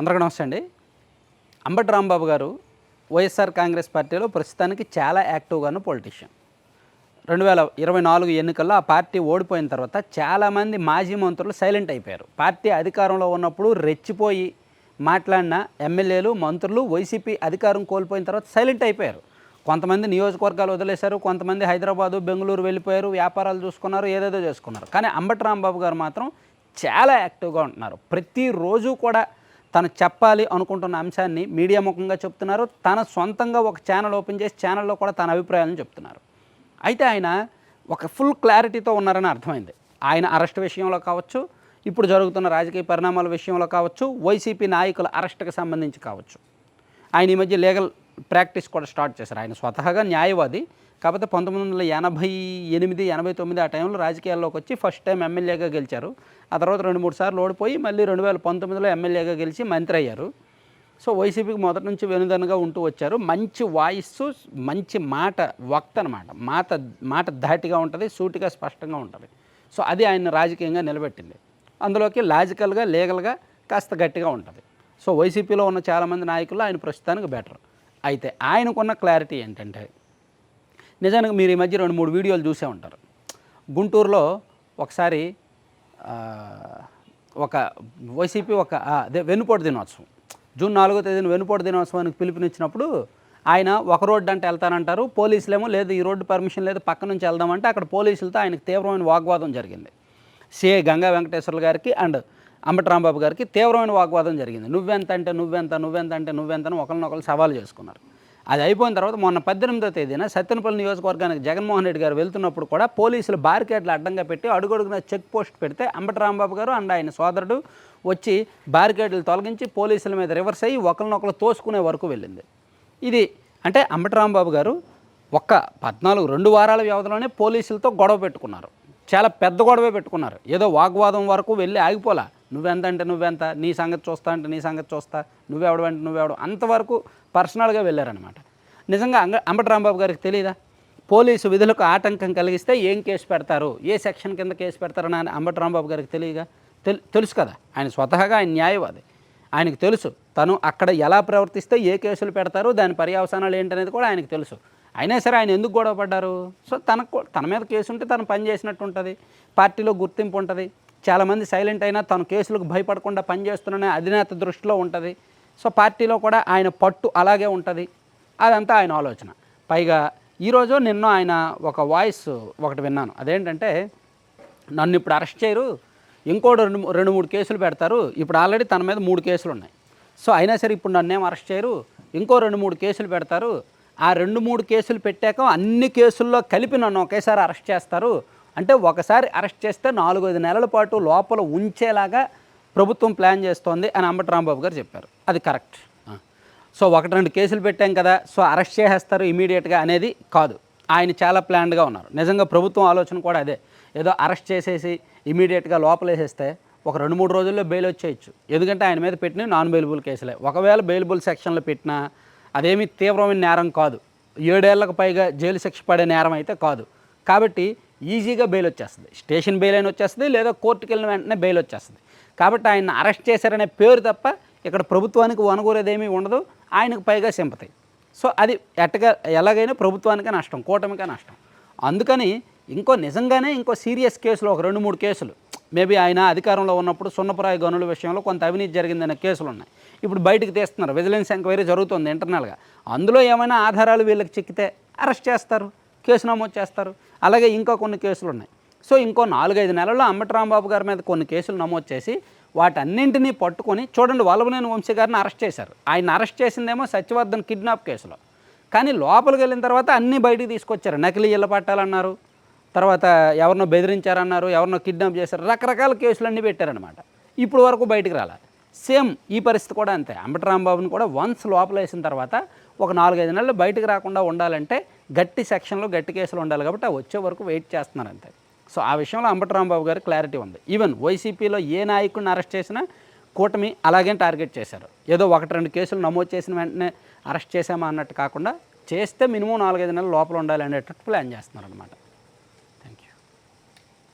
అందరికీ నమస్తే అండి. అంబటి రాంబాబు గారు వైఎస్ఆర్ కాంగ్రెస్ పార్టీలో ప్రస్తుతానికి చాలా యాక్టివ్గాను పొలిటీషియన్. రెండు వేల ఇరవై నాలుగు ఎన్నికల్లో ఆ పార్టీ ఓడిపోయిన తర్వాత చాలామంది మాజీ మంత్రులు సైలెంట్ అయిపోయారు. పార్టీ అధికారంలో ఉన్నప్పుడు రెచ్చిపోయి మాట్లాడిన ఎమ్మెల్యేలు మంత్రులు వైసీపీ అధికారం కోల్పోయిన తర్వాత సైలెంట్ అయిపోయారు. కొంతమంది నియోజకవర్గాలు వదిలేశారు కొంతమంది హైదరాబాదు బెంగళూరు వెళ్ళిపోయారు వ్యాపారాలు చూసుకున్నారు ఏదేదో చేసుకున్నారు. కానీ అంబటి రాంబాబు గారు మాత్రం చాలా యాక్టివ్గా ఉంటున్నారు. ప్రతిరోజు కూడా తను చెప్పాలి అనుకుంటున్న అంశాన్ని మీడియా ముఖంగా చెప్తున్నారు. తన సొంతంగా ఒక ఛానల్ ఓపెన్ చేసి ఛానల్లో కూడా తన అభిప్రాయాలను చెప్తున్నారు. అయితే ఆయన ఒక ఫుల్ క్లారిటీతో ఉన్నారని అర్థమైంది. ఆయన అరెస్ట్ విషయంలో కావచ్చు ఇప్పుడు జరుగుతున్న రాజకీయ పరిణామాల విషయంలో కావచ్చు వైసీపీ నాయకుల అరెస్ట్కి సంబంధించి కావచ్చు. ఆయన ఈ మధ్య లీగల్ ప్రాక్టీస్ కూడా స్టార్ట్ చేశారు. ఆయన స్వతహాగా న్యాయవాది కాకపోతే పంతొమ్మిది వందల ఎనభై ఎనిమిది ఎనభై తొమ్మిది ఆ టైంలో రాజకీయాల్లోకి వచ్చి ఫస్ట్ టైం ఎమ్మెల్యేగా గెలిచారు. ఆ తర్వాత రెండు మూడు సార్లు ఓడిపోయి మళ్ళీ రెండు వేల పంతొమ్మిదిలో ఎమ్మెల్యేగా గెలిచి మంత్రి అయ్యారు. సో వైసీపీకి మొదటి నుంచి వెనుదనగా ఉంటూ వచ్చారు. మంచి వాయిస్ మంచి మాట వక్త అనమాట మాట మాట ధాటిగా ఉంటుంది సూటిగా స్పష్టంగా ఉంటుంది. సో అది ఆయన రాజకీయంగా నిలబెట్టింది. అందులోకి లాజికల్గా లీగల్గా కాస్త గట్టిగా ఉంటుంది. సో వైసీపీలో ఉన్న చాలామంది నాయకులు ఆయన ప్రస్తుతానికి బెటర్. అయితే ఆయనకున్న క్లారిటీ ఏంటంటే నిజానికి మీరు ఈ మధ్య రెండు మూడు వీడియోలు చూసే ఉంటారు. గుంటూరులో ఒకసారి ఒక వైసీపీ ఒక అదే వెన్నుపోటు దినోత్సవం. జూన్ నాలుగో తేదీన వెన్నుపోటు దినోత్సవానికి పిలుపునిచ్చినప్పుడు ఆయన ఒక రోడ్డు అంటే వెళ్తానంటారు పోలీసులేమో లేదు ఈ రోడ్డు పర్మిషన్ లేదు పక్క నుంచి వెళ్దామంటే అక్కడ పోలీసులతో ఆయనకు తీవ్రమైన వాగ్వాదం జరిగింది. సిఐ గంగా వెంకటేశ్వర్లు గారికి అండ్ అంబటి రాంబాబు గారికి తీవ్రమైన వాగ్వాదం జరిగింది. నువ్వెంత అంటే నువ్వెంత నువ్వెంత అంటే నువ్వెంత అని ఒకరినొకరు సవాలు చేసుకున్నారు. అది అయిపోయిన తర్వాత మొన్న పద్దెనిమిదో తేదీన సత్యనపల్లి నియోజకవర్గానికి జగన్మోహన్ రెడ్డి గారు వెళ్తున్నప్పుడు కూడా పోలీసులు బారికేడ్లు అడ్డంగా పెట్టి అడుగడుగున చెక్ పోస్ట్ పెడితే అంబటి రాంబాబు గారు అండ్ ఆయన సోదరుడు వచ్చి బారికేడ్లు తొలగించి పోలీసుల మీద రివర్స్ అయ్యి ఒకరినొకరు తోసుకునే వరకు వెళ్ళింది. ఇది అంటే అంబటి రాంబాబు గారు ఒక్క పద్నాలుగు రెండు వారాల వ్యవధిలోనే పోలీసులతో గొడవ పెట్టుకున్నారు. చాలా పెద్ద గొడవే పెట్టుకున్నారు. ఏదో వాగ్వాదం వరకు వెళ్ళి ఆగిపోలా. నువ్వెంత అంటే నువ్వెంత? నీ సంగతి చూస్తా అంటే నీ సంగతి చూస్తా. నువ్వెవడు అంటే నువ్వెవడు? అంతవరకు పర్సనల్గా వెళ్ళారనమాట నిజంగా అంగ అంబటి రాంబాబు గారికి తెలియదా పోలీసు విధులకు ఆటంకం కలిగిస్తే ఏం కేసు పెడతారు? ఏ సెక్షన్ కింద కేసు పెడతారని ఆయన అంబటి రాంబాబు గారికి తెలియగా తెలు తెలుసు కదా. ఆయన స్వతహాగా ఆయన న్యాయవాది ఆయనకు తెలుసు. తను అక్కడ ఎలా ప్రవర్తిస్తే ఏ కేసులు పెడతారు దాని పర్యవసానాలు ఏంటనేది కూడా ఆయనకు తెలుసు. అయినా సరే ఆయన ఎందుకు గొడవ పడ్డారు? సో తనకు తన మీద కేసు ఉంటే తను పని చేసినట్టు ఉంటుంది. పార్టీలో గుర్తింపు ఉంటుంది. చాలామంది సైలెంట్ అయినా తను కేసులకు భయపడకుండా పనిచేస్తున్న అధినేత దృష్టిలో ఉంటుంది. సో పార్టీలో కూడా ఆయన పట్టు అలాగే ఉంటుంది. అదంతా ఆయన ఆలోచన. పైగా ఈరోజు నిన్న ఆయన ఒక వాయిస్ ఒకటి విన్నాను. అదేంటంటే నన్ను ఇప్పుడు అరెస్ట్ చేయరు ఇంకో రెండు రెండు మూడు కేసులు పెడతారు ఇప్పుడు ఆల్రెడీ తన మీద మూడు కేసులు ఉన్నాయి. సో అయినా సరే ఇప్పుడు నన్నేం అరెస్ట్ చేయరు ఇంకో రెండు మూడు కేసులు పెడతారు ఆ రెండు మూడు కేసులు పెట్టాక అన్ని కేసుల్లో కలిపి నన్ను ఒకేసారి అరెస్ట్ చేస్తారు. అంటే ఒకసారి అరెస్ట్ చేస్తే నాలుగైదు నెలల పాటు లోపల ఉంచేలాగా ప్రభుత్వం ప్లాన్ చేస్తోంది అని అంబటి రాంబాబు గారు చెప్పారు. అది కరెక్ట్. సో ఒకటి రెండు కేసులు పెట్టాం కదా సో అరెస్ట్ చేసేస్తారు ఇమీడియట్గా అనేది కాదు. ఆయన చాలా ప్లాన్డ్గా ఉన్నారు. నిజంగా ప్రభుత్వం ఆలోచన కూడా అదే. ఏదో అరెస్ట్ చేసేసి ఇమీడియట్గా లోపలేసేస్తే ఒక రెండు మూడు రోజుల్లో బెయిల్ వచ్చేయచ్చు. ఎందుకంటే ఆయన మీద పెట్టిన నాన్ బెయిలబుల్ కేసులే. ఒకవేళ బెయిలబుల్ సెక్షన్లో పెట్టినా అదేమీ తీవ్రమైన నేరం కాదు. ఏడేళ్ళకు పైగా జైలు శిక్ష పడే నేరం అయితే కాదు. కాబట్టి ఈజీగా బెయిల్ వచ్చేస్తుంది. స్టేషన్ బెయిల్ అయిన వచ్చేస్తుంది లేదా కోర్టుకి వెళ్ళిన వెంటనే బెయిల్ వచ్చేస్తుంది. కాబట్టి ఆయన అరెస్ట్ చేశారనే పేరు తప్ప ఇక్కడ ప్రభుత్వానికి వనగూరేదేమీ ఉండదు ఆయనకు పైగా సింపతి. సో అది ఎట్టగా ఎలాగైనా ప్రభుత్వానికే నష్టం కూటమికే నష్టం. అందుకని ఇంకో నిజంగానే ఇంకో సీరియస్ కేసులు ఒక రెండు మూడు కేసులు. మేబీ ఆయన అధికారంలో ఉన్నప్పుడు సున్నపురాయ గనుల విషయంలో కొంత అవినీతి జరిగిందనే కేసులు ఉన్నాయి. ఇప్పుడు బయటకు తీస్తున్నారు విజిలెన్స్ ఎంక్వైరీ జరుగుతుంది ఇంటర్నల్గా. అందులో ఏమైనా ఆధారాలు వీళ్ళకి చిక్కితే అరెస్ట్ చేస్తారు కేసు నమోదు చేస్తారు. అలాగే ఇంకా కొన్ని కేసులు ఉన్నాయి. సో ఇంకో నాలుగైదు నెలల్లో అంబటి రాంబాబు గారి మీద కొన్ని కేసులు నమోదు చేసి వాటన్నింటినీ పట్టుకొని చూడండి వల్లభనేని వంశీ గారిని అరెస్ట్ చేశారు. ఆయన అరెస్ట్ చేసిందేమో సత్యవర్ధన్ కిడ్నాప్ కేసులో. కానీ లోపలికి వెళ్ళిన తర్వాత అన్నీ బయటికి తీసుకొచ్చారు. నకిలీ ఇళ్ళ పట్టాలన్నారు తర్వాత ఎవరినో బెదిరించారన్నారు ఎవరినో కిడ్నాప్ చేశారు రకరకాల కేసులన్నీ పెట్టారనమాట ఇప్పుడు వరకు బయటకు రాలే. సేమ్ ఈ పరిస్థితి కూడా అంతే. అంబటరాంబాబుని కూడా వన్స్ లోపల వేసిన తర్వాత ఒక నాలుగైదు నెలలు బయటకు రాకుండా ఉండాలంటే గట్టి సెక్షన్లో గట్టి కేసులు ఉండాలి కాబట్టి వచ్చే వరకు వెయిట్ చేస్తున్నారు అంతే. సో ఆ విషయంలో అంబటరాంబాబు గారు గారి క్లారిటీ ఉంది ఈవెన్ వైసీపీలో ఏ నాయకుడిని అరెస్ట్ చేసినా కూటమి అలాగే టార్గెట్ చేశారు. ఏదో ఒకటి రెండు కేసులు నమోదు చేసిన వెంటనే అరెస్ట్ చేశామా అన్నట్టు కాకుండా చేస్తే మినిమం నాలుగైదు నెలలు లోపల ఉండాలి అనేటట్టు ప్లాన్ చేస్తున్నారు అనమాట